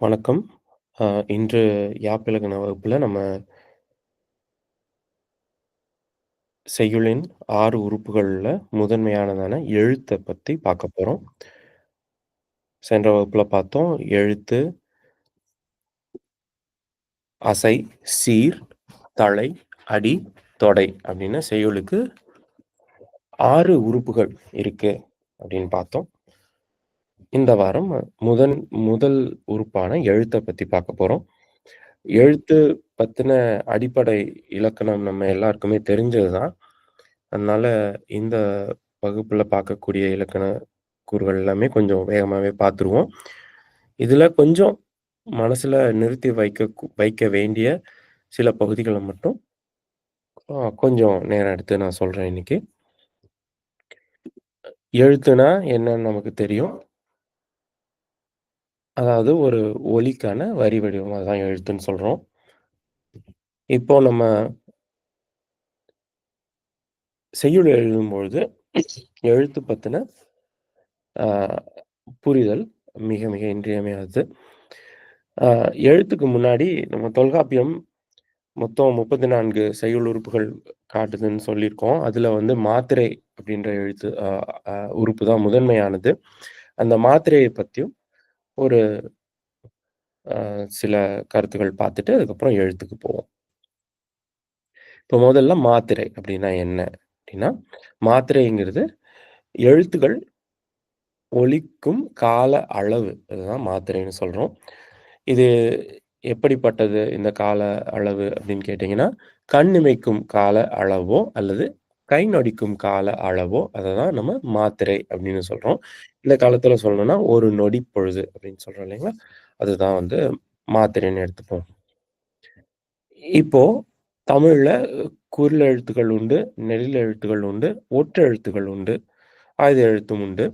வணக்கம். இன்று யாப்பிலக்கண வகுப்புல நம்ம செய்யுளின் ஆறு உறுப்புகள்ல முதன்மையானதான எழுத்த பத்தி பார்க்க போறோம். சென்ற வகுப்புல பார்த்தோம். எழுத்து அசை, சீர், தலை, அடி, தொடை அப்படின்னு செய்யுளுக்கு ஆறு உறுப்புகள் இருக்கு அப்படின்னு பார்த்தோம். இந்த வாரம் முதன் முதல் உறுப்பான எழுத்தை பத்தி பார்க்க போறோம். எழுத்து பத்தின அடிப்படை இலக்கணம் நம்ம எல்லாருக்குமே தெரிஞ்சது தான். அதனால இந்த வகுப்புல பார்க்கக்கூடிய இலக்கண கூறுகள் எல்லாமே கொஞ்சம் வேகமாவே பார்த்துருவோம். இதுல கொஞ்சம் மனசுல நிறுத்தி வைக்க வைக்க வேண்டிய சில பகுதிகளை மட்டும் கொஞ்சம் நேரம் எடுத்து நான் சொல்றேன் இன்னைக்கு. எழுத்துனா என்னன்னு நமக்கு தெரியும். அதாவது ஒரு ஒலிக்கான வரி வடிவம் அதான் எழுத்துன்னு சொல்கிறோம் இப்போ நம்ம செய்யுள் எழுதும்பொழுது எழுத்து பற்றின புரிதல் மிக மிக இன்றியமையாதது. எழுத்துக்கு முன்னாடி நம்ம தொல்காப்பியம் மொத்தம் 34 செய்யுள் உறுப்புகள் காட்டுதுன்னு சொல்லியிருக்கோம். அதில் வந்து மாத்திரை அப்படின்ற எழுத்து உறுப்பு தான் முதன்மையானது. அந்த மாத்திரையை பற்றியும் ஒரு சில கருத்துக்கள் பார்த்துட்டு, அதுக்கப்புறம் எழுத்துக்கு போவோம். இப்போ முதல்ல மாத்திரை அப்படின்னா என்ன? அப்படின்னா, மாத்திரைங்கிறது எழுத்துக்கள் ஒழிக்கும் கால அளவு. அதுதான் மாத்திரைன்னு சொல்றோம். இது எப்படிப்பட்டது இந்த கால அளவு அப்படின்னு கேட்டிங்கன்னா கண் இமைக்கும் கால அளவோ அல்லது கை நொடிக்கும் கால அளவோ அததான் நம்ம மாத்திரை அப்படின்னு சொல்றோம். இந்த காலத்துல சொல்லணும்னா, ஒரு நொடி பொழுது அப்படின்னு சொல்றோம் இல்லைங்களா? அதுதான் வந்து மாத்திரைன்னு எடுத்துப்போம். இப்போ தமிழ்ல குரல் எழுத்துக்கள் உண்டு, நெடில் எழுத்துக்கள் உண்டு, ஒற்றெழுத்துக்கள் உண்டு, ஆயுத எழுத்தும் உண்டு.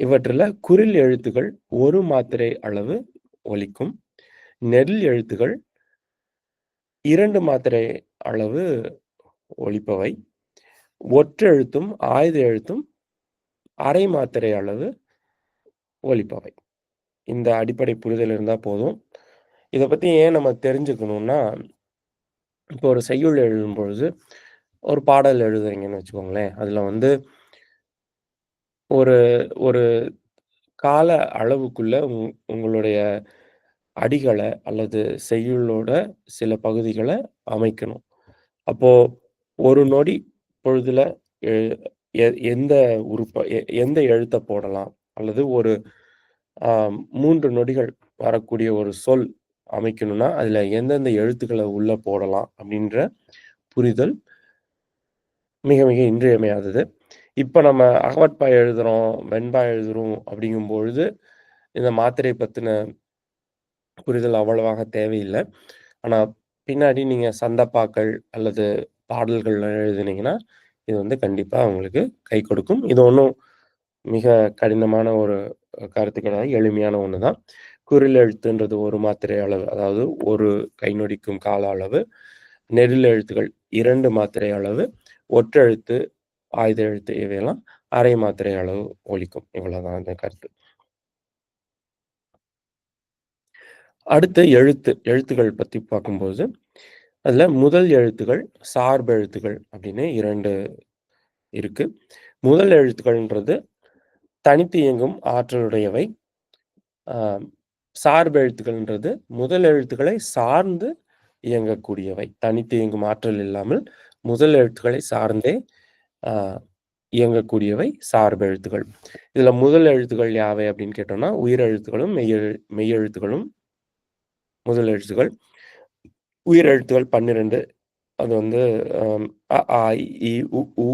இவற்றில் குரில் எழுத்துக்கள் ஒரு மாத்திரை அளவு ஒலிக்கும். நெடில் எழுத்துக்கள் இரண்டு மாத்திரை அளவு ஒழிப்பவை ஒற்றெழுத்தும், ஆயுத எழுத்தும் அரை மாத்திரை அளவு ஒலிப்பவை. இந்த அடிப்படை புரிதல் இருந்தால் போதும். இதை பற்றி ஏன் நம்ம தெரிஞ்சுக்கணும்னா, இப்போ ஒரு செய்யுள் எழுதும்பொழுது, ஒரு பாடல் எழுதுறீங்கன்னு வச்சுக்கோங்களேன். அதில் வந்து ஒரு ஒரு கால அளவுக்குள்ள உங் உங்களுடைய அடிகளை அல்லது செய்யுளோட சில பகுதிகளை அமைக்கணும். அப்போது ஒரு நொடி பொழுதுல எ எ எந்த உறுப்ப எ எந்த எழுத்த போடலாம்? அல்லது ஒரு மூன்று நொடிகள் வரக்கூடிய ஒரு சொல் அமைக்கணும்னா, அதுல எந்தெந்த எழுத்துக்களை உள்ள போடலாம்? அப்படின்ற புரிதல் மிக மிக இன்றியமையாதது. இப்ப நம்ம அகவட்பா எழுதுறோம், வெண்பா எழுதுறோம் அப்படிங்கும்பொழுது, இந்த மாத்திரை பத்தின புரிதல் அவ்வளவாக தேவையில்லை ஆனா, பின்னாடி நீங்க சந்தப்பாக்கள் அல்லது பாடல்கள்லாம் எழுதுனீங்கன்னா, இது வந்து கண்டிப்பா அவங்களுக்கு கை கொடுக்கும். இது ஒண்ணும் மிக கடினமான ஒரு கருத்து கிடையாது. எளிமையான ஒன்று தான். குரில் எழுத்துன்றது ஒரு மாத்திரை அளவு. அதாவது ஒரு கை நொடிக்கும் கால அளவு. நெடில் எழுத்துக்கள் இரண்டு மாத்திரை அளவு. ஒற்றெழுத்து, ஆயுத எழுத்து இவையெல்லாம் அரை மாத்திரை அளவு ஒழிக்கும் இவ்வளவுதான் அந்த கருத்து. அடுத்து எழுத்து. எழுத்துக்கள் பத்தி பார்க்கும்போது, அதுல முதல் எழுத்துக்கள், சார்பு எழுத்துக்கள் அப்படின்னு இரண்டு இருக்கு. முதல் எழுத்துக்கள்ன்றது தனித்து இயங்கும் ஆற்றலுடையவை. சார்பு எழுத்துக்கள்ன்றது முதல் எழுத்துக்களை சார்ந்து இயங்கக்கூடியவை. தனித்து இயங்கும் ஆற்றல் இல்லாமல் முதல் எழுத்துக்களை சார்ந்தே இயங்கக்கூடியவை சார்பு எழுத்துக்கள். இதுல முதல் எழுத்துக்கள் யாவை அப்படின்னு கேட்டோம்னா, உயிர் எழுத்துக்களும், மெய்யெழு மெய்யெழுத்துக்களும் முதல் எழுத்துக்கள். உயிர் எழுத்துக்கள் 12 அது வந்து உ,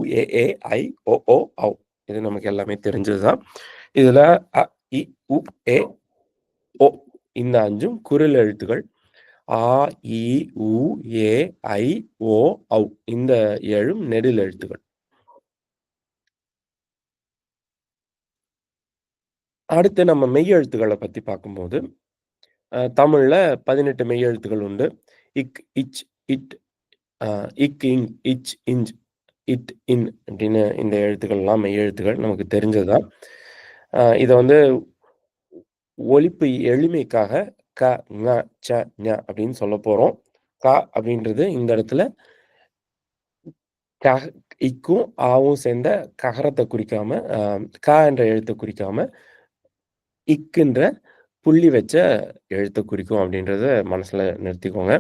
ஐ, ஓ ஓ, ஔ. இது நமக்கு எல்லாமே தெரிஞ்சது தான். இதுல அ, இ, உ, ஏ, ஒ இந்த அஞ்சும் குறில் எழுத்துக்கள். ஆ, இ, உ, ஏ, ஐ, ஓ, ஔ இந்த ஏழும் நெடில் எழுத்துக்கள். அடுத்து நம்ம மெய்யெழுத்துக்கள பத்தி பார்க்கும்போது, தமிழில் தமிழ்ல 18 மெய்யெழுத்துக்கள் உண்டு. இக், இச், இட், இக், இங், இச், இஞ்ச், இட், இன் அப்படின்னு இந்த எழுத்துக்கள்லாம் மெய்யெழுத்துக்கள் நமக்கு தெரிஞ்சது தான். இதை வந்து ஒழிப்பு எளிமைக்காக க ங ச ஞ அப்படின்னு சொல்ல போகிறோம் க அப்படின்றது இந்த இடத்துல க இக்கும் ஆவும் சேர்ந்த ககரத்தை குறிக்காம க என்ற எழுத்தை குறிக்காம இக்குன்ற புள்ளி வச்ச எழுத்தை குறிக்கும் அப்படின்றத மனசுல நிறுத்திக்கோங்க.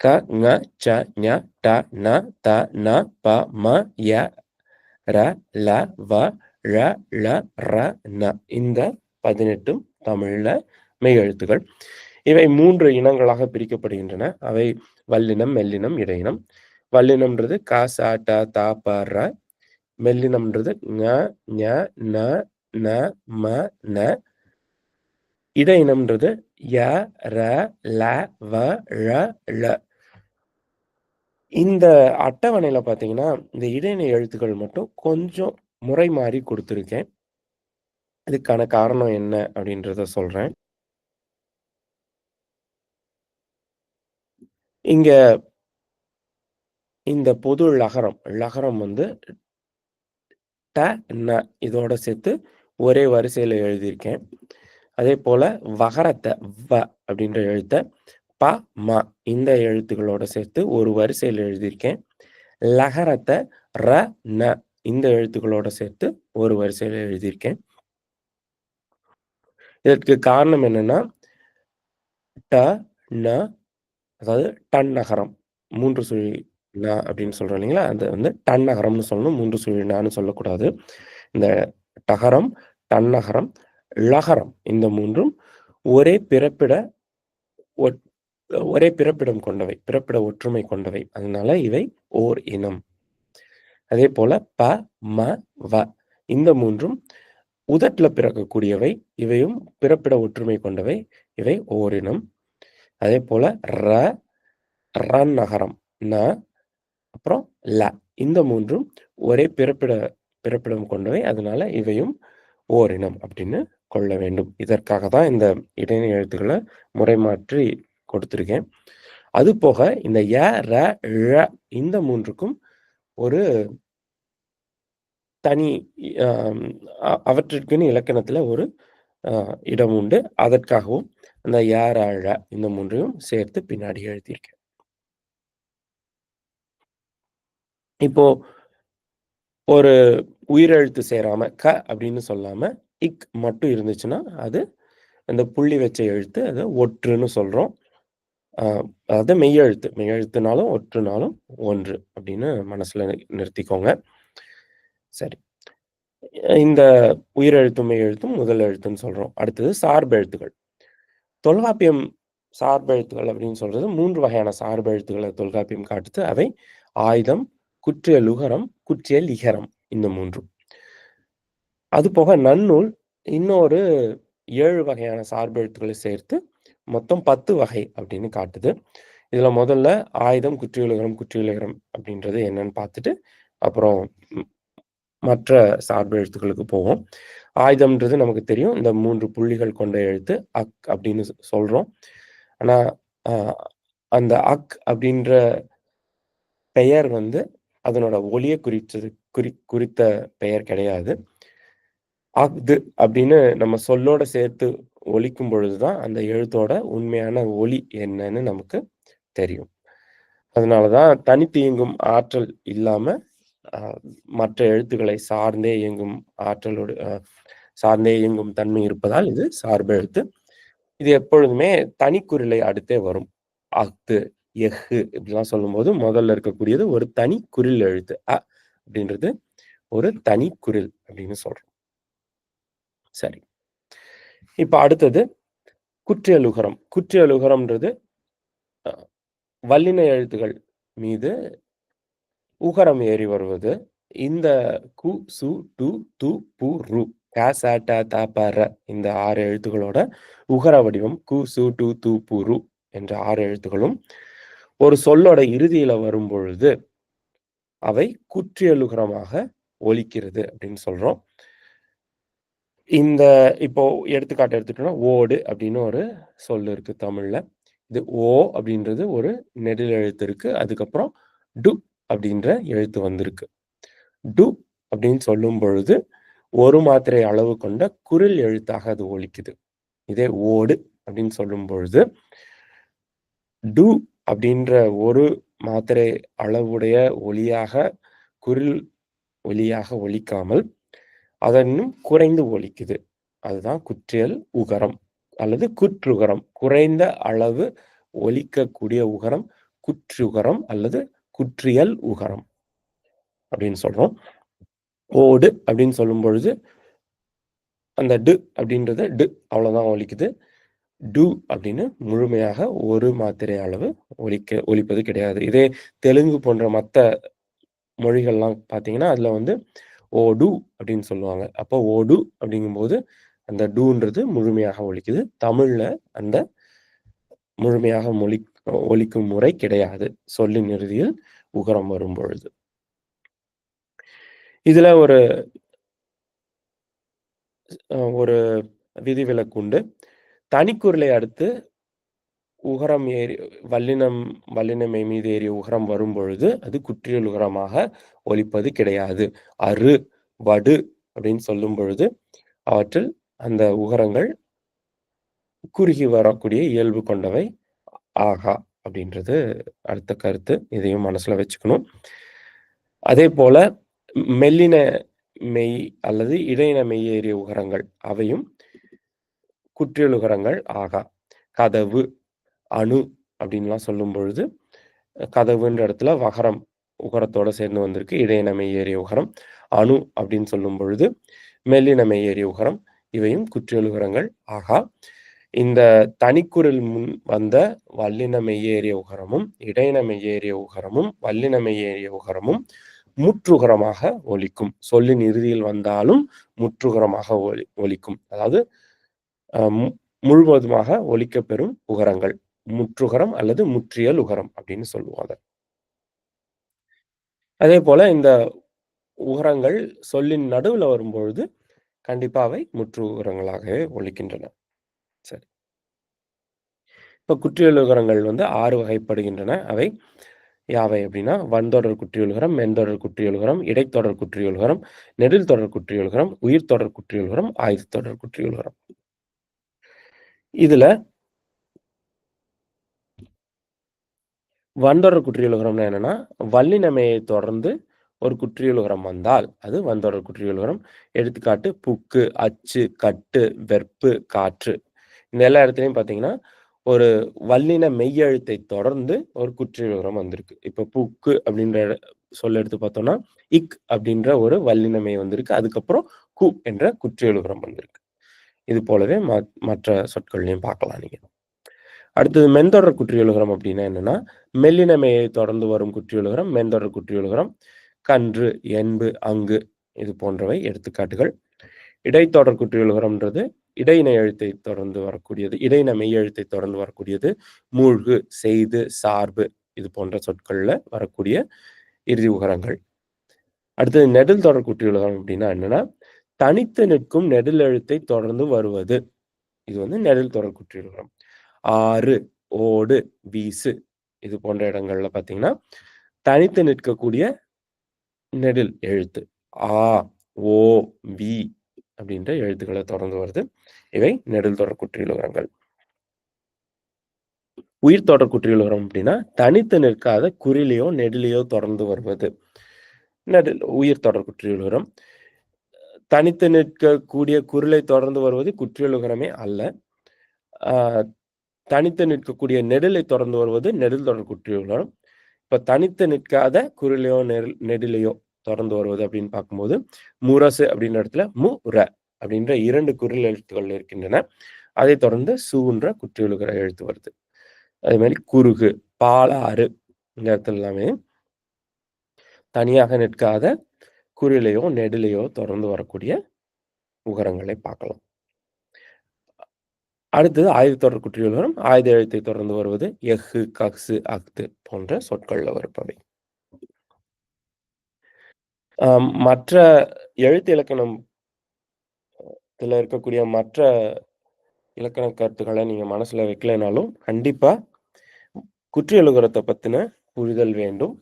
க ங ச ஞ ட ந த ந ப ம ய ர ல வ ழ ள ர ந இந்த பதினெட்டும் தமிழ்ல மெய் எழுத்துக்கள் இவை மூன்று இனங்களாக பிரிக்கப்படுகின்றன. அவை வல்லினம் மெல்லினம் இடையினம். வல்லினம்ன்றது கா சா ட தா ப ர. மெல்லினம்ன்றது ங ஞ ந ந ம ந. இட இனம்ன்றது ய ர ல வ ழ ழ. இந்த அட்டவணையில பார்த்தீங்கன்னா இந்த இடைநிலை எழுத்துக்கள் மட்டும் கொஞ்சம் முறை மாறி கொடுத்துருக்கேன். இதுக்கான காரணம் என்ன அப்படின்றத சொல்றேன். இங்க இந்த பொது லகரம் லகரம் வந்து ட ந இதோட சேர்த்து ஒரே வரிசையில் எழுதியிருக்கேன். அதே போல வகரத்தை வ அப்படின்ற எழுத்த ப ம இந்த எழுத்துக்களோட சேர்த்து ஒரு வரிசையில் எழுதியிருக்கேன். லகரத்தை ர ந இந்த எழுத்துக்களோட சேர்த்து ஒரு வரிசையில் எழுதியிருக்கேன். இதற்கு காரணம் என்னன்னா ட ந அதாவது டன் நகரம். மூன்று சுழி ந அப்படின்னு சொல்றோம் இல்லைங்களா? அது வந்து டன் நகரம்னு சொல்லணும் மூன்று சுழி நான்னு சொல்லக்கூடாது. இந்த டகரம் டன்னகரம் லகரம். இந்த மூன்றும் ஒரே பிறப்பிட ஒரே பிறப்பிடம் கொண்டவை பிறப்பிட ஒற்றுமை கொண்டவை. அதனால இவை ஓர் இனம். அதே போல ப ம வ. இந்த மூன்றும் உதட்டில் பிறக்கக்கூடியவை. இவையும் பிறப்பிட ஒற்றுமை கொண்டவை. இவை ஓரினம் அதே போல ர ரன் நகரம். ந அப்புறம் ல. இந்த மூன்றும் ஒரே பிறப்பிட பிறப்பிடம் கொண்டவை. அதனால இவையும் ஓரினம் அப்படின்னு கொள்ள வேண்டும். இதற்காக தான் இந்த இடைநிலை எழுத்துக்களை முறை மாற்றி கொடுத்துருக்கேன். அது போக இந்த ஏ ர ழ இந்த மூன்றுக்கும் ஒரு தனி அவற்றிற்குன்னு இலக்கணத்துல ஒரு இடம் உண்டு. அதற்காகவும் அந்த யார் அழ இந்த மூன்றையும் சேர்த்து பின்னாடி எழுதியிருக்கேன். இப்போ ஒரு உயிரெழுத்து சேராம க அப்படின்னு சொல்லாம இக் மட்டும் இருந்துச்சுன்னா அது அந்த புள்ளி வச்ச எழுத்து அதை ஒற்றுன்னு சொல்றோம். அதாவது மெய்யெழுத்து மெய்யெழுத்துனாலும் ஒற்றுனாலும் ஒன்று அப்படின்னு மனசுல நிறுத்திக்கோங்க. சரி. இந்த உயிரெழுத்தும் மெய்யெழுத்தும் முதல் எழுத்துன்னு சொல்றோம். அடுத்தது சார்பு எழுத்துக்கள் தொல்காப்பியம் சார்பெழுத்துகள் அப்படின்னு சொல்றது மூன்று வகையான சார்பெழுத்துக்களை தொல்காப்பியம் காட்டுது. அவை ஆயுதம் குற்றிய லுகரம் குற்றிய லிகரம் இந்த மூன்றும். அது போக நன்னூல் இன்னொரு ஏழு வகையான சார்பு எழுத்துக்களை சேர்த்து மொத்தம் பத்து வகை அப்படின்னு காட்டுது. இதுல முதல்ல ஆயுதம் குற்றியலுகரம் குற்றியலுகரம் அப்படின்றது என்னன்னு பார்த்துட்டு அப்புறம் மற்ற சார்பு எழுத்துக்களுக்கு போவோம். ஆயுதம்ன்றது நமக்கு தெரியும். இந்த மூன்று புள்ளிகள் கொண்ட எழுத்து அக் அப்படின்னு சொல்றோம். ஆனா அந்த அக் அப்படின்ற பெயர் வந்து அதனோட ஒளியை குறித்தது குறி குறித்த பெயர் கிடையாது. அஃது அப்படின்னு நம்ம சொல்லோட சேர்த்து ஒழிக்கும் பொழுதுதான் அந்த எழுத்தோட உண்மையான ஒளி என்னன்னு நமக்கு தெரியும். அதனாலதான் தனித்து இயங்கும் ஆற்றல் இல்லாம மற்ற எழுத்துக்களை சார்ந்தே இயங்கும் ஆற்றலோடு சார்ந்தே இயங்கும் தன்மை இருப்பதால் இது சார்பு எழுத்து. இது எப்பொழுதுமே தனிக்குறிலை அடுத்தே வரும். அஃது எஃகு இப்படிலாம் சொல்லும்போது முதல்ல இருக்கக்கூடியது ஒரு தனி குரில் எழுத்து அ அப்படின்றது ஒரு தனி குரில் அப்படின்னு சொல்றோம். சரி. இப்போ அடுத்தது குற்றியலுகரம். குற்றியலுகரம்ன்றது வல்லின எழுத்துகள் மீது உகரம் ஏறி வருவது. இந்த கு சு டு து பு ரு இந்த ஆறு எழுத்துக்களோட உகர வடிவம் கு சு டு து பு ரு என்ற ஆறு எழுத்துக்களும் ஒரு சொல்லோட இறுதியில வரும் பொழுது அவை குற்றியலுகரமாக ஒலிக்கிறது அப்படின்னு சொல்றோம். இந்த இப்போ எடுத்துக்காட்டு எடுத்துட்டோம்னா ஓடு அப்படின்னு ஒரு சொல் இருக்கு தமிழ்ல. இது ஓ அப்படின்றது ஒரு நெடில் எழுத்து இருக்கு. அதுக்கப்புறம் டு அப்படின்ற எழுத்து வந்திருக்கு. டு அப்படின்னு சொல்லும் பொழுது ஒரு மாத்திரை அளவு கொண்ட குரில் எழுத்தாக அது ஒலிக்குது. இதே ஓடு அப்படின்னு சொல்லும் பொழுது டு அப்படின்ற ஒரு மாத்திரை அளவுடைய ஒலியாக குரில் ஒலியாக ஒலிக்காமல் அதனும் குறைந்து ஒலிக்குது. அதுதான் குற்றியல் உகரம் அல்லது குற்றுகரம். குறைந்த அளவு ஒலிக்கக்கூடிய உகரம் குற்றுகரம் அல்லது குற்றியல் உகரம் அப்படின்னு சொல்றோம். ஓடு அப்படின்னு சொல்லும் பொழுது அந்த டு அப்படின்றது டு அவ்வளவுதான் ஒலிக்குது. டு அப்படின்னு முழுமையாக ஒரு மாத்திரை அளவு ஒலிக்க ஒலிப்பது கிடையாது. இதே தெலுங்கு போன்ற மற்ற மொழிகள்லாம் பார்த்தீங்கன்னா அதுல வந்து ஓடு அப்படின்னு சொல்லுவாங்க. அப்போ ஓடு அப்படிங்கும்போது அந்த டூன்றது முழுமையாக ஒழிக்குது. தமிழ்ல அந்த முழுமையாக மொழி ஒலிக்கும் முறை கிடையாது. சொல்லின் இறுதியில் உகரம் வரும் பொழுது இதுல ஒரு ஒரு விதிவிலக்குண்டு தனிக்குரலை அடுத்து உகரம் ஏறி வல்லினம் வல்லினமை மீது ஏறிய உகரம் வரும் பொழுது அது குற்றியல் உகரமாக ஒலிப்பது கிடையாது. அரு வடு அப்படின்னு சொல்லும் பொழுது அவற்றில் அந்த உகரங்கள் குறுகி வரக்கூடிய இயல்பு கொண்டவை ஆகா அப்படின்றது அடுத்த கருத்து. இதையும் மனசுல வச்சுக்கணும். அதே போல மெல்லின மெய் அல்லது இடையின மெய் ஏறிய உகரங்கள் அவையும் குற்றியலுகரங்கள் ஆகா. கதவு அணு அப்படின்லாம் சொல்லும் பொழுது கதவுன்ற இடத்துல வகரம் உகரத்தோட சேர்ந்து வந்திருக்கு. இடையினமை ஏறிய உகரம் அணு அப்படின்னு சொல்லும் பொழுது மெல்லினமை ஏறிய உகரம் இவையும் குற்றியலுகரங்கள் ஆகா இந்த தனிக்குரல் முன் வந்த வல்லின மெய்யேறிய உகரமும் இடையின மெய்யேறிய உகரமும் வல்லின ஏறிய உகரமும் முற்றுகரமாக ஒலிக்கும். சொல்லின் இறுதியில் வந்தாலும் முற்றுகரமாக ஒலி ஒலிக்கும். அதாவது முழுவதுமாக ஒலிக்க பெறும் உகரங்கள். முற்றுகரம் அல்லது முற்றியல் உகரம் அப்படின்னு சொல்லுவாங்க அதே. போல இந்த உகரங்கள் சொல்லின் நடுவில் வரும்பொழுது கண்டிப்பாவை முற்று உகரங்களாகவே ஒழிக்கின்றன. சரி. இப்போ குற்றியலுகரங்கள் வந்து ஆறு வகைப்படுகின்றன. அவை யாவை அப்படின்னா வன்தொடர் குற்றியொழுகரம் மென்தொடர் குற்றியொழுகரம் இடைத்தொடர் குற்றியொழுகரம் நெடில் தொடர் குற்றியொழுகரம் உயிர் தொடர் குற்றியொழுகரம் ஆயுத தொடர் குற்றியொழுகரம் இதுல வந்தொடர் குற்றியலுகரம்னா என்னன்னா வல்லினமையை தொடர்ந்து ஒரு குற்றியலுகரம் வந்தால் அது வந்தொடர் குற்றியலுகரம். எடுத்துக்காட்டு புக்கு அச்சு கட்டு வெற்பு காற்று. இந்த எல்லா இடத்துலையும் பார்த்தீங்கன்னா ஒரு வல்லின மெய்யெழுத்தை தொடர்ந்து ஒரு குற்றியலுகரம் வந்திருக்கு. இப்போ புக்கு அப்படின்ற சொல்ல எடுத்து பார்த்தோம்னா இக் அப்படின்ற ஒரு வல்லினமை வந்திருக்கு. அதுக்கப்புறம் கு என்ற குற்றியலுகரம் வந்திருக்கு. இது போலவே மற்ற சொற்கள்லையும் பார்க்கலாம் நீங்கள் அடுத்தது மென்தொடர் குற்றியலுகரம் அப்படின்னா என்னன்னா மெல்லினமையை தொடர்ந்து வரும் குற்றியலுகரம் மென்தொடர் குற்றியலுகரம் கன்று என்பு அங்கு இது போன்றவை எடுத்துக்காட்டுகள். இடைத்தொடர் குற்றியலுகரம்ன்றது இடையின எழுத்தை தொடர்ந்து வரக்கூடியது இடையின மெய் எழுத்தை தொடர்ந்து வரக்கூடியது மூழ்கு செய்து சார்பு இது போன்ற சொற்கள்ல வரக்கூடிய இறுதி உகரங்கள். அடுத்தது நெடில் தொடர் குற்றியுலகம் அப்படின்னா என்னன்னா தனித்து நிற்கும் நெடில் எழுத்தை தொடர்ந்து வருவது. இது வந்து நெடில் தொடர் குற்றியுலகம் ஆறு ஓடு வீசு இது போன்ற இடங்கள்ல பாத்தீங்கன்னா தனித்து நிற்கக்கூடிய நெடில் எழுத்து. ஆ ஓ வி அப்படின்ற எழுத்துக்களை தொடர்ந்து வருது. இவை நெடில் தொடர் குற்றியலுகரங்கள் உயிர் தொடர் குற்றியலுகரம் அப்படின்னா தனித்து நிற்காத குறிலையோ நெடிலையோ தொடர்ந்து வருவது. நெடில் உயிர் தொடர் குற்றியலுகரம் தனித்து நிற்கக்கூடிய குரலை தொடர்ந்து வருவது குற்றியலுகரமே அல்ல. தனித்து நிற்கக்கூடிய நெடிலை தொடர்ந்து வருவது நெடில் தொடர் குற்றியலுகரம் இப்ப தனித்து நிற்காத குரலையோ நெடிலையோ தொடர்ந்து வருவது அப்படின்னு பார்க்கும்போது முரசு அப்படின்ற இடத்துல மு ர அப்படின்ற இரண்டு குரல் எழுத்துக்கள் இருக்கின்றன. அதை தொடர்ந்து சூன்ற குற்றியலுகிற எழுத்து வருது. அதே மாதிரி குறுகு பாலாறு இந்த இடத்துல எல்லாமே தனியாக நிற்காத குறிலையோ நெடிலையோ தொடர்ந்து வரக்கூடிய உகரங்களை பார்க்கலாம். அடுத்தது ஆயுத தொடர் குற்றியல் ஆயுத எழுத்தை தொடர்ந்து வருவது எஃகு கக்ஸு அக்து போன்ற சொற்கள்ல வருப்பவை மற்ற எழுத்து இலக்கணம் இருக்கக்கூடிய மற்ற இலக்கண கருத்துக்களை நீங்க மனசுல வைக்கலைனாலும் கண்டிப்பா குற்றியலுகரத்தை பத்தின புரிதல் வேண்டும்.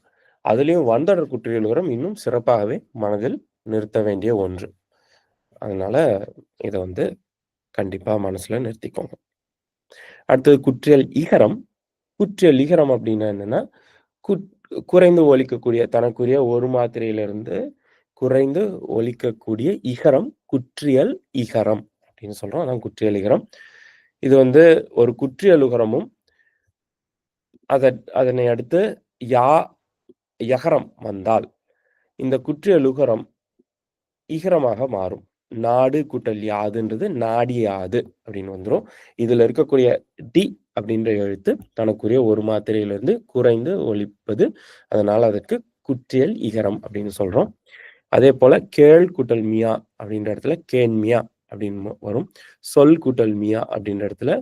அதுலயும் வந்தடர் குற்றியலுகரம் இன்னும் சிறப்பாகவே மனதில் நிறுத்த வேண்டிய ஒன்று. அதனால இத வந்து கண்டிப்பாக மனசில் நிறுத்திக்கோங்க. அடுத்தது குற்றியல் இகரம். குற்றியல் இகரம் அப்படின்னா என்னன்னா, குட் குறைந்து ஒலிக்கக்கூடிய தனக்குரிய ஒரு மாத்திரையிலிருந்து குறைந்து ஒலிக்கக்கூடிய இகரம் குற்றியல் இகரம் அப்படின்னு சொல்றோம். அதான் குற்றியல் இகரம். இது வந்து ஒரு குற்றியலுகரமும் அதை அதனை அடுத்து யா யகரம் வந்தால் இந்த குற்றியலுகரம் இகரமாக மாறும். நாடு கூட்டல் யாதுன்றது நாடியாது அப்படின்னு வந்துடும் இதுல இருக்கக்கூடிய டி அப்படின்ற எழுத்து தனக்குரிய ஒரு மாத்திரையிலிருந்து குறைந்து ஒழிப்பது அதனால அதற்கு குற்றியல் இகரம் அப்படின்னு சொல்றோம். அதே போல கேள் கூட்டல் மியா அப்படின்ற இடத்துல கேன்மியா அப்படின்னு வரும். சொல் கூட்டல் மியா அப்படின்ற இடத்துல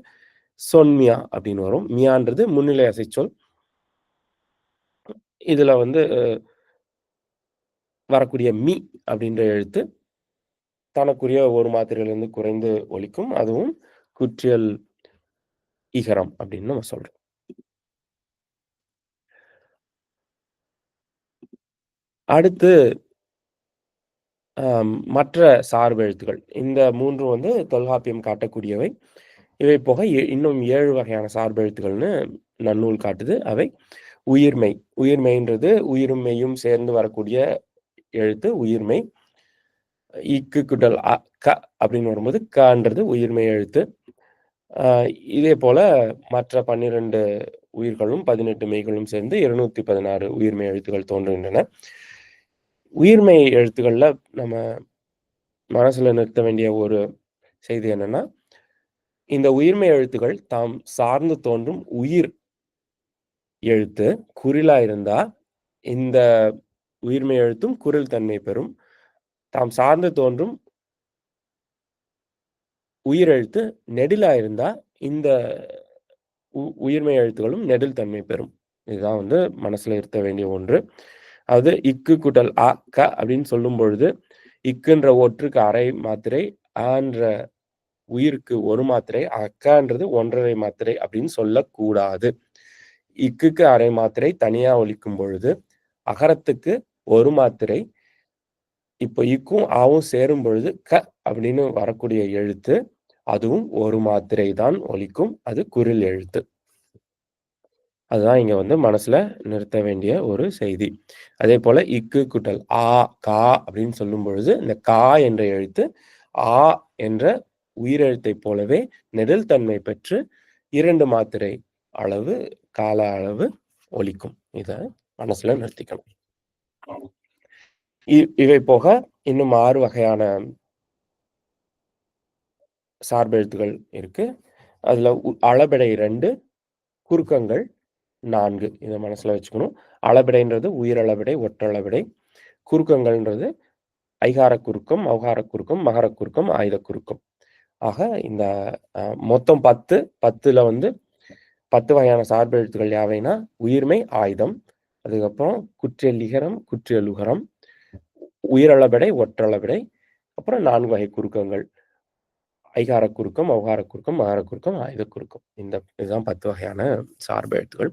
சொன்மியா அப்படின்னு வரும். மியான்றது முன்னிலை அசைச்சொல். இதுல வந்து வரக்கூடிய மி அப்படின்ற எழுத்து தனக்குரிய ஒரு மாத்திரையிலிருந்து குறைந்து ஒழிக்கும் அதுவும் குற்றியல் ஈகரம் அப்படின்னு நம்ம சொல்றோம். அடுத்து மற்ற சார்பு எழுத்துக்கள். இந்த மூன்று வந்து தொல்காப்பியம் காட்டக்கூடியவை. இவை போக இன்னும் ஏழு வகையான சார்பு எழுத்துக்கள்னு நன்னூல் காட்டுது. அவை உயிர்மை உயிர்மைன்றது உயிரும் மெய்யும் சேர்ந்து வரக்கூடிய எழுத்து உயிர்மை இக்கு குடல் அ, க அப்படின்னு வரும்போது கன்றது உயிர்மெய் எழுத்து. இதே போல மற்ற 12 உயிர்களும் 18 மெய்களும் சேர்ந்து 216 உயிர்மெய் எழுத்துக்கள் தோன்றுகின்றன. உயிர்மெய் எழுத்துக்கள்ல நம்ம மனசுல நிறுத்த வேண்டிய ஒரு செய்தி என்னன்னா, இந்த உயிர்மெய் எழுத்துக்கள் தாம் சார்ந்து தோன்றும் உயிர் எழுத்து குறிலா இருந்தா, இந்த உயிர்மெய் எழுத்தும் குரல் தன்மை பெறும். தாம் சார்ந்து தோன்றும் உயிரெழுத்து நெடிலா இருந்தா, இந்த உ உயிர்மெய் நெடில் தன்மை பெறும். இதுதான் வந்து மனசுல இருத்த வேண்டிய ஒன்று. அதாவது இக்கு கூட்டல் அ, க அப்படின்னு சொல்லும் பொழுது, இக்குன்ற ஒற்றுக்கு அரை மாத்திரை, ஆன்ற உயிருக்கு ஒரு மாத்திரை, அக்கான்றது ஒன்றரை மாத்திரை அப்படின்னு சொல்லக்கூடாது. இக்குக்கு அரை மாத்திரை தனியா ஒழிக்கும் பொழுது, அகரத்துக்கு ஒரு மாத்திரை. இப்போ இக்கும், ஆவும் சேரும் பொழுது க அப்படின்னு வரக்கூடிய எழுத்து, அதுவும் ஒரு மாத்திரை தான் ஒலிக்கும். அது குறில் எழுத்து. அதுதான் இங்க வந்து மனசுல நிறுத்த வேண்டிய ஒரு செய்தி. அதே போல இக்கு குட்டல் ஆ, கா அப்படின்னு சொல்லும் பொழுது, இந்த கா என்ற எழுத்து ஆ என்ற உயிரெழுத்தை போலவே நெடில் தன்மை பெற்று இரண்டு மாத்திரை அளவு, கால அளவு ஒலிக்கும். இத மனசுல நிறுத்திக்கணும். இவை போக இன்னும் ஆறு வகையான சார்பெழுத்துகள் இருக்கு. அதுல உ அளபெடை ரெண்டு குறுக்கங்கள் நான்கு இதை மனசுல வச்சுக்கணும். அளபெடைன்றது உயிரளபெடை, ஒற்றளபெடை. குறுக்கங்கள்ன்றது ஐகார குறுக்கம், ஔகார குறுக்கம், மகர குறுக்கம், ஆயுத குறுக்கம். ஆக இந்த மொத்தம் 10, 10ல வந்து 10 வகையான சார்பெழுத்துக்கள் யாவைனா, உயிர்மை ஆயுதம். அதுக்கப்புறம் குற்றியலிகரம் குற்றியலுகரம் உயிரளவிடை ஒற்றளவிடை அப்புறம் நான்கு வகை குறுக்கங்கள். ஐகார குறுக்கம், அவகார குறுக்கம், மகார குறுக்கம், ஆயுத குறுக்கம். இந்த இதுதான் 10 வகையான சார்பு எழுத்துக்கள்.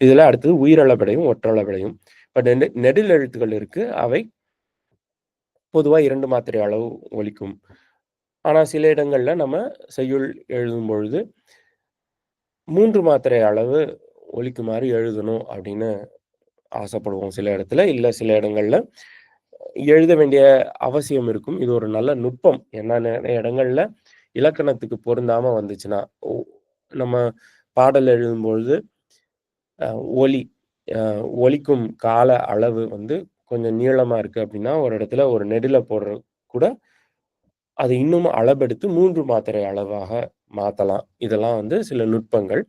இதில் அடுத்தது உயிரளவிடையும் ஒற்றளவிடையும் இப்போ நெ நெடில் எழுத்துக்கள் இருக்கு. அவை பொதுவா இரண்டு மாத்திரை அளவு ஒலிக்கும். ஆனா சில இடங்கள்ல நம்ம செய்யுள் எழுதும் பொழுது மூன்று மாத்திரை அளவு ஒலிக்குமாறு எழுதணும் அப்படின்னு ஆசைப்படுவோம் சில இடத்துல. இல்ல சில இடங்கள்ல எழுத வேண்டிய அவசியம் இருக்கும். இது ஒரு நல்ல நுட்பம். ஏன்னா நிறைய இடங்கள்ல இலக்கணத்துக்கு பொருந்தாம வந்துச்சுன்னா, நம்ம பாடல் எழுதும்பொழுது ஒலி ஒலிக்கும் கால அளவு வந்து கொஞ்சம் நீளமா இருக்கு அப்படின்னா, ஒரு இடத்துல ஒரு நெடில போடுற கூட அது இன்னும் அளபெடுத்து மூன்று மாத்திரை அளவாக மாத்தலாம். இதெல்லாம் வந்து சில நுட்பங்கள்.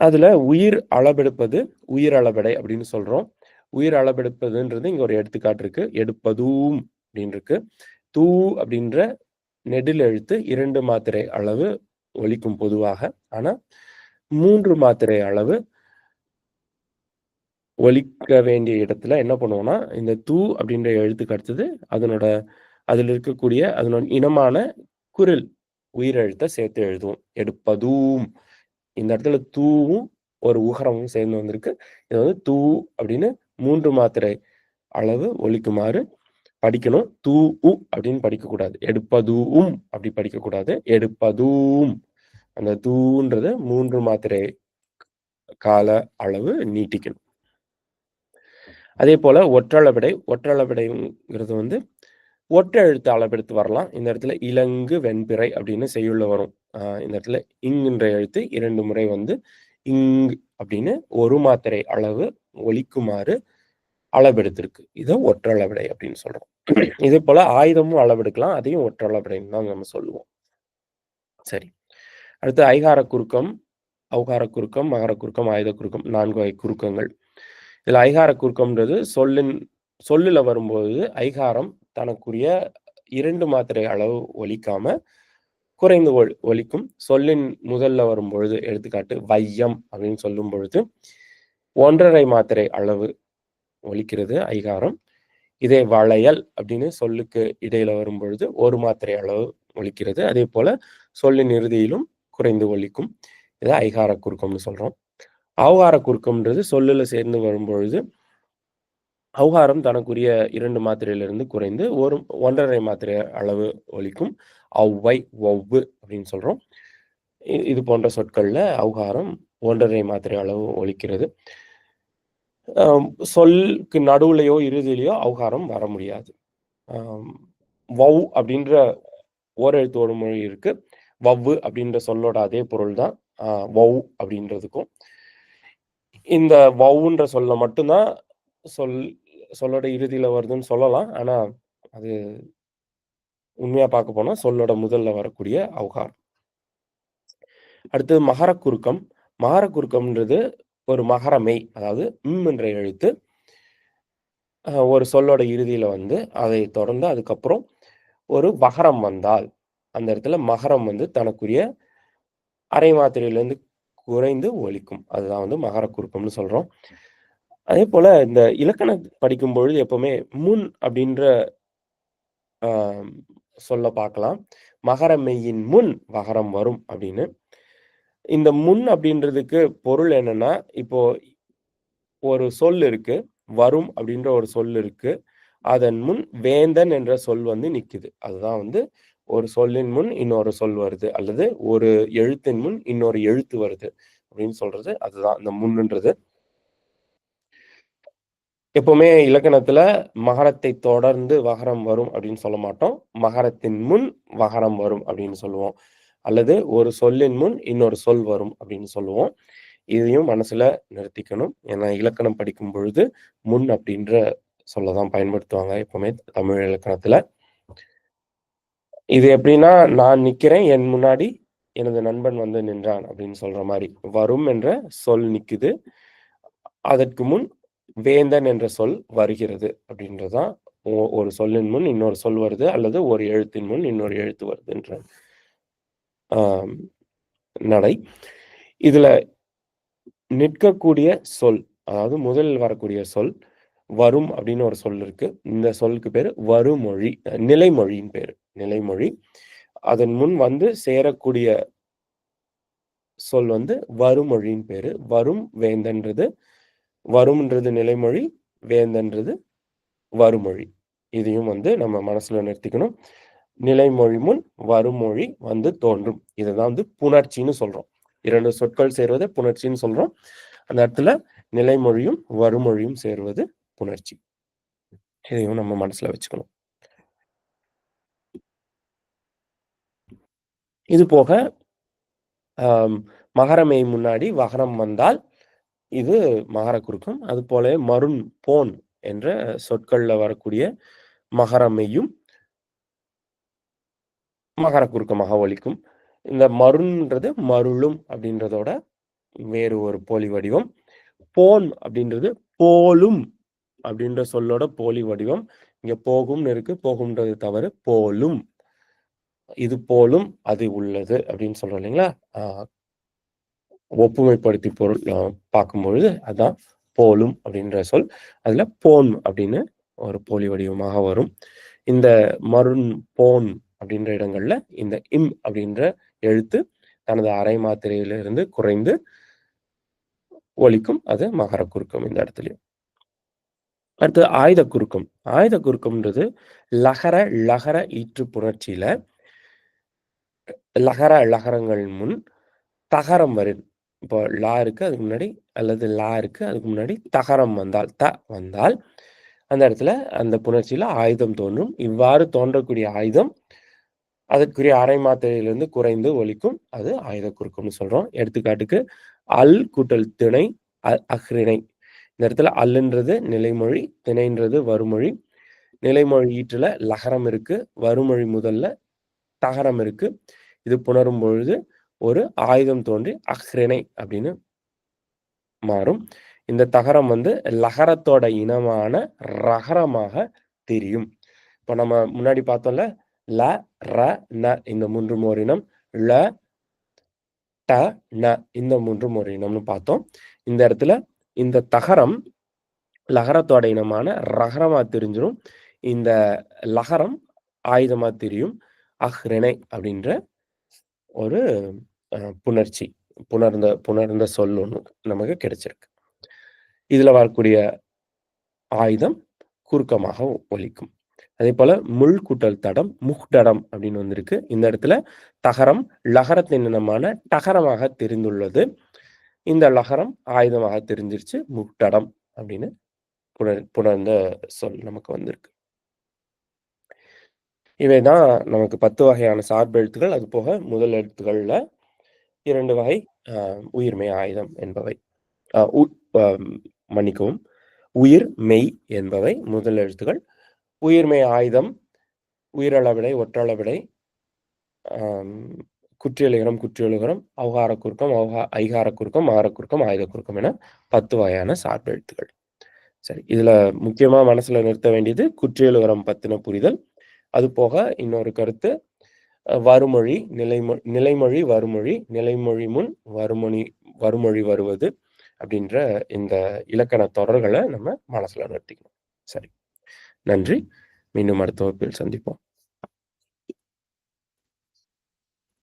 அதுல உயிர் அளபெடுப்பது, உயிர் அளபெடை அப்படின்னு சொல்றோம். உயிர் அளபெடுப்பதுன்றது இங்க ஒரு எடுத்துக்காட்டு இருக்கு. எடுப்பதும் அப்படின்னு இருக்கு. தூ அப்படின்ற நெடில் எழுத்து இரண்டு மாத்திரை அளவு ஒலிக்கும் பொதுவாக. ஆனா மூன்று மாத்திரை அளவு ஒலிக்க வேண்டிய இடத்துல என்ன பண்ணுவோம்னா, இந்த தூ அப்படின்ற எழுத்துக்கு அடுத்தது அதனோட அதில் இருக்கக்கூடிய அதனோட இனமான குரல் உயிரெழுத்தை சேர்த்து எழுதுவோம். எடுப்பதும் இந்த இடத்துல தூவும், ஒரு உகரமும் சேர்ந்து வந்திருக்கு. இது வந்து தூ அப்படின்னு மூன்று மாத்திரை அளவு ஒலிக்குமாறு படிக்கணும். தூ உ அப்படின்னு படிக்கக்கூடாது. எடுப்பதூம் அப்படி படிக்கக்கூடாது. எடுப்பதூம் அந்த தூன்றது மூன்று மாத்திரை கால அளவு நீட்டிக்கணும். அதே போல ஒற்றளவிடை ஒற்றளவிடைங்கிறது வந்து ஒற்றை எழுத்து அளவெடுத்து வரலாம். இந்த இடத்துல இலங்கு வெண்பிறை அப்படின்னு செய்யுள்ள வரும். இந்த இடத்துல இங்குன்ற எழுத்து இரண்டு முறை வந்து இங் அப்படின்னு ஒரு மாத்திரை அளவு ஒழிக்குமாறு அளவெடுத்திருக்கு. இதை ஒற்றளவிடை அப்படின்னு சொல்றோம். இதே போல ஆயுதமும் அளவெடுக்கலாம் அதையும் ஒற்றளவிடைன்னு தான் நம்ம சொல்லுவோம். சரி. அடுத்து ஐகார குறுக்கம் அவுகார குறுக்கம் மகர குறுக்கம் ஆயுத குறுக்கம் நான்கு வகை குறுக்கங்கள். இதில் ஐகார குறுக்கம்ன்றது சொல்லின் சொல்லில் வரும்போது ஐகாரம் தனக்குரிய இரண்டு மாத்திரை அளவு ஒலிக்காம குறைந்து ஒலிக்கும். சொல்லின் முதல்ல வரும்பொழுது எடுத்துக்காட்டு வையம் அப்படின்னு சொல்லும் பொழுது ஒன்றரை மாத்திரை அளவு ஒலிக்கிறது ஐகாரம். இதே வளையல் அப்படின்னு சொல்லுக்கு இடையில வரும் பொழுது ஒரு மாத்திரை அளவு ஒலிக்கிறது அதே போல சொல்லின் இறுதியிலும் குறைந்து ஒலிக்கும் இதை ஐகார குறுக்கம்னு சொல்றோம். அவகார குறுக்கம்ன்றது சொல்லுல சேர்ந்து வரும்பொழுது அவகாரம் அவுகாரம் தனக்குரிய இரண்டு மாத்திரையிலிருந்து குறைந்து ஒரு ஒன்றரை மாத்திரை அளவு ஒலிக்கும் ஒவ்வை ஒவ்வு அப்படின்னு சொல்றோம். இது போன்ற சொற்களில் அவுகாரம் ஒன்றரை மாத்திரை அளவு ஒழிக்கிறது. சொல்க்கு நடுவுலையோ இறுதியிலையோ அவுகாரம் வர முடியாது. வவ் அப்படின்ற ஓரெழுத்தோடு மொழி இருக்கு. வவ்வு அப்படின்ற சொல்லோட அதே பொருள் தான் வவ் அப்படின்றதுக்கும். இந்த வவ்வுன்ற சொல்ல மட்டும்தான் சொல் சொல்லோட இறுதியில வருதுன்னு சொல்லலாம். ஆனா அது உண்மையா பார்க்க போனால் சொல்லோட முதல்ல வரக்கூடிய அவுகாரம். அடுத்தது மகர குறுக்கம் மகர குறுக்கம்ன்றது ஒரு மகரமை அதாவது ம் என்ற எழுத்து. ஒரு சொல்லோட இறுதியில வந்து அதை தொடர்ந்து அதுக்கப்புறம் ஒரு வகரம் வந்தால் அந்த இடத்துல மகரம் வந்து தனக்குரிய அரை மாத்திரையிலேருந்து குறைந்து ஒழிக்கும் அதுதான் வந்து மகர குறுக்கம்னு சொல்றோம். அதே போல இந்த இலக்கணம் படிக்கும் பொழுது எப்பவுமே முன் அப்படின்ற சொல்ல பார்க்கலாம். மகர மெய்யின் முன் வகரம் வரும் அப்படின்னு. இந்த முன் அப்படின்றதுக்கு பொருள் என்னன்னா இப்போ ஒரு சொல் இருக்கு வரும் அப்படின்ற ஒரு சொல் இருக்கு. அதன் முன் வேந்தன் என்ற சொல் வந்து நிக்குது. அதுதான் வந்து ஒரு சொல்லின் முன் இன்னொரு சொல் வருது அல்லது ஒரு எழுத்தின் முன் இன்னொரு எழுத்து வருது அப்படின்னு சொல்றது. அதுதான் இந்த முன்னுன்றது. எப்பவுமே இலக்கணத்துல மகரத்தை தொடர்ந்து வகரம் வரும் அப்படின்னு சொல்ல மாட்டோம். மகரத்தின் முன் வகரம் வரும் அப்படின்னு சொல்லுவோம். அல்லது ஒரு சொல்லின் முன் இன்னொரு சொல் வரும் அப்படின்னு சொல்லுவோம். இதையும் மனசுல நிறுத்திக்கணும். ஏன்னா இலக்கணம் படிக்கும் பொழுது முன் அப்படின்ற சொல்லதான் பயன்படுத்துவாங்க எப்பவுமே தமிழ் இலக்கணத்துல. இது எப்படின்னா நான் நிக்கிறேன் என் முன்னாடி எனது நண்பன் வந்து நின்றான் அப்படின்னு சொல்ற மாதிரி. வரும் என்ற சொல் நிக்குது. அதற்கு முன் வேந்தன் என்ற சொல் வருகிறது அப்படின்றதான். ஒரு சொல்லின் முன் இன்னொரு சொல் வருது அல்லது ஒரு எழுத்தின் முன் இன்னொரு எழுத்து வருதுன்ற நடை. இதுல நிற்கக்கூடிய சொல் அதாவது முதலில் வரக்கூடிய சொல் வரும் அப்படின்னு ஒரு சொல் இருக்கு. இந்த சொல்லுக்கு பேரு வருமொழி நிலைமொழியின் பேரு நிலைமொழி. அதன் முன் வந்து சேரக்கூடிய சொல் வந்து வருமொழியின் பேரு. வரும் வேந்தன்றது வரும்ன்றது நிலைமொழி வேந்தன்றது வருமொழி. இதையும் வந்து நம்ம மனசுல நிறுத்திக்கணும். நிலைமொழி முன் வருமொழி வந்து தோன்றும். இதுதான் வந்து புணர்ச்சின்னு சொல்றோம். இரண்டு சொற்கள் சேர்வதை புணர்ச்சின்னு சொல்றோம். அந்த இடத்துல நிலைமொழியும் வருமொழியும் சேர்வது புணர்ச்சி. இதையும் நம்ம மனசுல வச்சுக்கணும். இது போக மகரமை முன்னாடி வகரம் வந்தால் இது மகர குறுக்கம். அது போல மருண் போன் என்ற சொற்கள்ல வரக்கூடிய மகரமையும் மகர குறுக்கமாக ஒழிக்கும் இந்த மருண்ன்றது மருளும் அப்படின்றதோட வேறு ஒரு போலி வடிவம். போன் அப்படின்றது போலும் அப்படின்ற சொல்லோட போலி வடிவம். இங்க போகும்னு இருக்கு போகும்ன்றது தவறு போலும். இது போலும் அது உள்ளது அப்படின்னு சொல்றோம் இல்லைங்களா? ஒப்புமைப்படுத்தி பொருள் பார்க்கும்பொழுது அதுதான் போலும் அப்படின்ற சொல். அதுல போன் அப்படின்னு ஒரு போலி வடிவமாக வரும். இந்த மருண் போன் அப்படின்ற இடங்கள்ல இந்த இம் அப்படின்ற எழுத்து தனது அரை மாத்திரையிலிருந்து குறைந்து ஒலிக்கும் அது மகர குறுக்கம் இந்த இடத்துலயும். அடுத்து ஆயுத குறுக்கம். ஆயுத குறுக்கம்ன்றது லகர லகர ஈற்று புணர்ச்சியில லகர லகரங்கள் முன் தகரம் வரும் இப்போ லா இருக்கு அதுக்கு முன்னாடி அல்லது லா இருக்கு அதுக்கு முன்னாடி தகரம் வந்தால் த வந்தால் அந்த இடத்துல அந்த புணர்ச்சியில ஆயுதம் தோன்றும். இவ்வாறு தோன்றக்கூடிய ஆயுதம் அதற்குரிய அரை மாத்திரையிலிருந்து குறைந்து ஒழிக்கும் அது ஆயுத குறுக்கும்னு சொல்றோம். எடுத்துக்காட்டுக்கு அல் கூட்டல் திணை அஹ்ரிணை. இந்த இடத்துல அல்லுன்றது நிலைமொழி திணைன்றது வறுமொழி. நிலைமொழி ஈற்றுல லகரம் இருக்கு வறுமொழி முதல்ல தகரம் இருக்கு. இது புணரும் பொழுது ஒரு ஆயுதம் தோன்றி அஹ்ரிணை அப்படின்னு மாறும். இந்த தகரம் வந்து லகரத்தோட இனமான ரகரமாக தெரியும். இப்போ நம்ம முன்னாடி பார்த்தோம்ல ல ர ந இந்த மூன்று மோரினம் ல ட ந இந்த மூன்று மோரினம்னு பார்த்தோம் இந்த இடத்துல இந்த தகரம் லகரத்தோட இனமான ரகரமா தெரிஞ்சிடும் இந்த லகரம் ஆயுதமா தெரியும் அஹ்ரெனை அப்படின்ற ஒரு புணர்ச்சி புணர்ந்த புணர்ந்த சொல் ஒன்று நமக்கு கிடைச்சிருக்கு இதுல வரக்கூடிய ஆயுதம் குறுக்கமாக ஒலிக்கும் அதே போல முள் கூட்டல் தடம் முக்டடம் அப்படின்னு வந்திருக்கு. இந்த இடத்துல தகரம் லகரத்தின் இனமான டகரமாக தெரிந்துள்ளது. இந்த லகரம் ஆயுதமாக தெரிஞ்சிருச்சு முக்டடம் அப்படின்னு புணர் புணர்ந்த சொல் நமக்கு வந்திருக்கு. இவைதான் நமக்கு பத்து வகையான சார்பு எழுத்துக்கள். அது போக முதல் எழுத்துக்கள்ல இரண்டு வகை உயிர்மை ஆயுதம் என்பவை. மன்னிக்கவும். உயிர் மெய் என்பவை முதல் எழுத்துக்கள். உயிர்மை ஆயுதம் உயிரளவிடை ஒற்றளவிடை குற்றியலுகரம் குற்றியலுகரம் அவகார குறுக்கம் அவகா ஐகார குறுக்கம் ஆகார குறுக்கம் ஆயுத குறுக்கம் என பத்து வகையான சார்பு எழுத்துக்கள் சரி இதுல முக்கியமா மனசுல நிறுத்த வேண்டியது குற்றியலுகரம் பத்தின புரிதல். அது போக இன்னொரு கருத்து வருமொழி நிலைமொழி நிலைமொழி வருமொழி நிலைமொழி முன் வருமொழி வருமொழி வருவது அப்படின்ற இந்த இலக்கண தொடர்களை நம்ம மனசுல நிறுத்திக்கணும். சரி. நன்றி. மீண்டும் அடுத்த வகுப்பில் சந்திப்போம்.